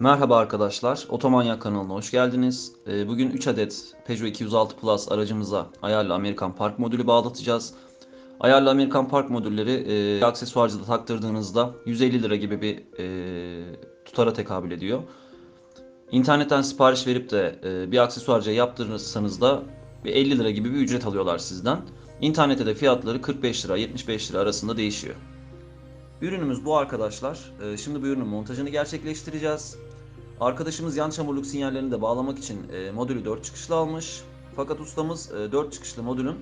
Merhaba arkadaşlar, Otomanyak kanalına hoş geldiniz. Ee, Bugün 3 adet Peugeot 206 Plus aracımıza ayarlı Amerikan Park modülü bağlatacağız. Ayarlı Amerikan Park modülleri e, aksesuarcıda taktırdığınızda 150 lira gibi bir e, tutara tekabül ediyor. İnternetten sipariş verip de e, bir aksesuarcıya yaptırırsanız da bir 50 lira gibi bir ücret alıyorlar sizden. İnternette de fiyatları 45 lira 75 lira arasında değişiyor. Ürünümüz bu arkadaşlar. Ee, Şimdi bu ürünün montajını gerçekleştireceğiz. Arkadaşımız yan çamurluk sinyallerini de bağlamak için e, modülü 4 çıkışlı almış. Fakat ustamız e, 4 çıkışlı modülün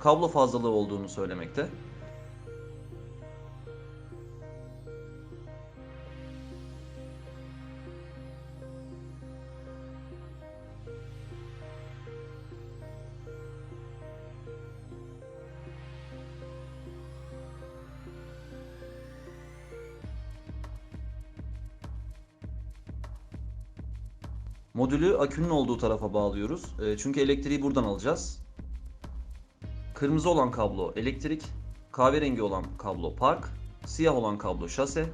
kablo fazlalığı olduğunu söylemekte. Modülü akünün olduğu tarafa bağlıyoruz. E, Çünkü elektriği buradan alacağız. Kırmızı olan kablo elektrik, kahverengi olan kablo park, siyah olan kablo şase.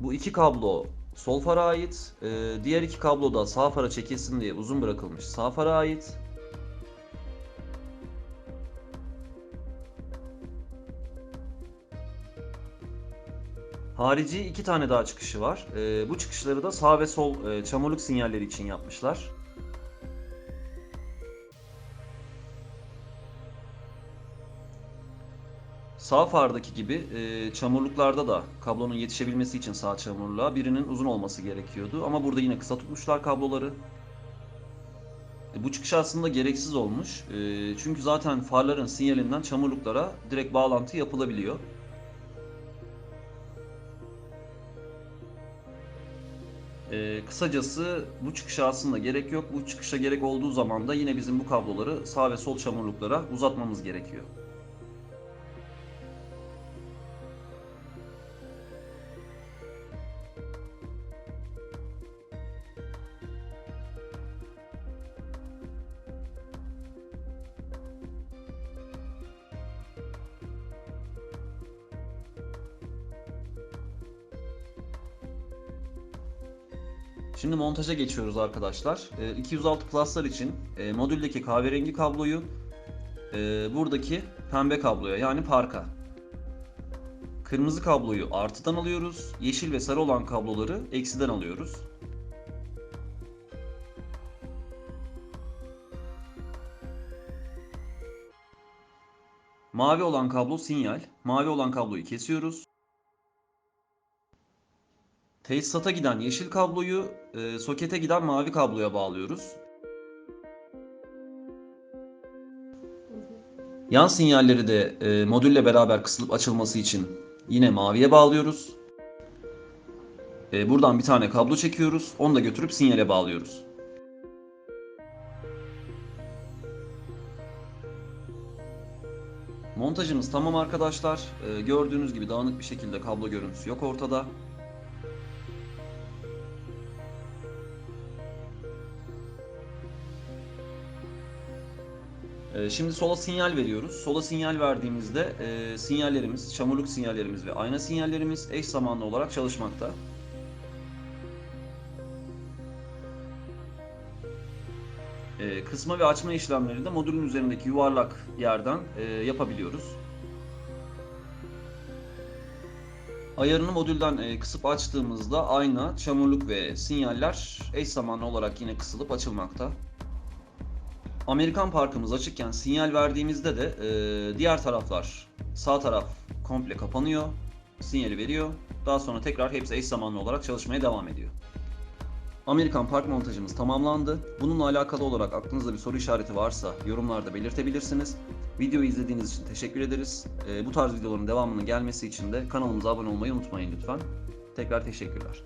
Bu iki kablo sol fara ait. E, Diğer iki kablo da sağ fara çekilsin diye uzun bırakılmış sağ fara ait. Harici iki tane daha çıkışı var. Ee, bu çıkışları da sağ ve sol e, çamurluk sinyalleri için yapmışlar. Sağ fardaki gibi e, çamurluklarda da kablonun yetişebilmesi için sağ çamurluğa birinin uzun olması gerekiyordu. Ama burada yine kısa tutmuşlar kabloları. E, bu çıkış aslında gereksiz olmuş. E, çünkü zaten farların sinyalinden çamurluklara direkt bağlantı yapılabiliyor. Ee, kısacası bu çıkışa aslında gerek yok. Bu çıkışa gerek olduğu zaman da yine bizim bu kabloları sağ ve sol çamurluklara uzatmamız gerekiyor. Şimdi montaja geçiyoruz arkadaşlar. Ee, 206 Plus'lar için e, modüldeki kahverengi kabloyu e, buradaki pembe kabloya yani parka. Kırmızı kabloyu artıdan alıyoruz. Yeşil ve sarı olan kabloları eksiden alıyoruz. Mavi olan kablo sinyal. Mavi olan kabloyu kesiyoruz. Tesisata giden yeşil kabloyu e, sokete giden mavi kabloya bağlıyoruz. Yan sinyalleri de e, modülle beraber kısılıp açılması için yine maviye bağlıyoruz. E, buradan bir tane kablo çekiyoruz. Onu da götürüp sinyale bağlıyoruz. Montajımız tamam arkadaşlar. E, gördüğünüz gibi dağınık bir şekilde kablo görüntüsü yok ortada. Şimdi sola sinyal veriyoruz. Sola sinyal verdiğimizde e, sinyallerimiz, çamurluk sinyallerimiz ve ayna sinyallerimiz eş zamanlı olarak çalışmakta. E, kısma ve açma işlemleri de modülün üzerindeki yuvarlak yerden e, yapabiliyoruz. Ayarını modülden e, kısıp açtığımızda ayna, çamurluk ve sinyaller eş zamanlı olarak yine kısılıp açılmakta. Amerikan parkımız açıkken sinyal verdiğimizde de e, diğer taraflar sağ taraf komple kapanıyor. Sinyali veriyor. Daha sonra tekrar hepsi eş zamanlı olarak çalışmaya devam ediyor. Amerikan park montajımız tamamlandı. Bununla alakalı olarak aklınızda bir soru işareti varsa yorumlarda belirtebilirsiniz. Videoyu izlediğiniz için teşekkür ederiz. E, bu tarz videoların devamının gelmesi için de kanalımıza abone olmayı unutmayın lütfen. Tekrar teşekkürler.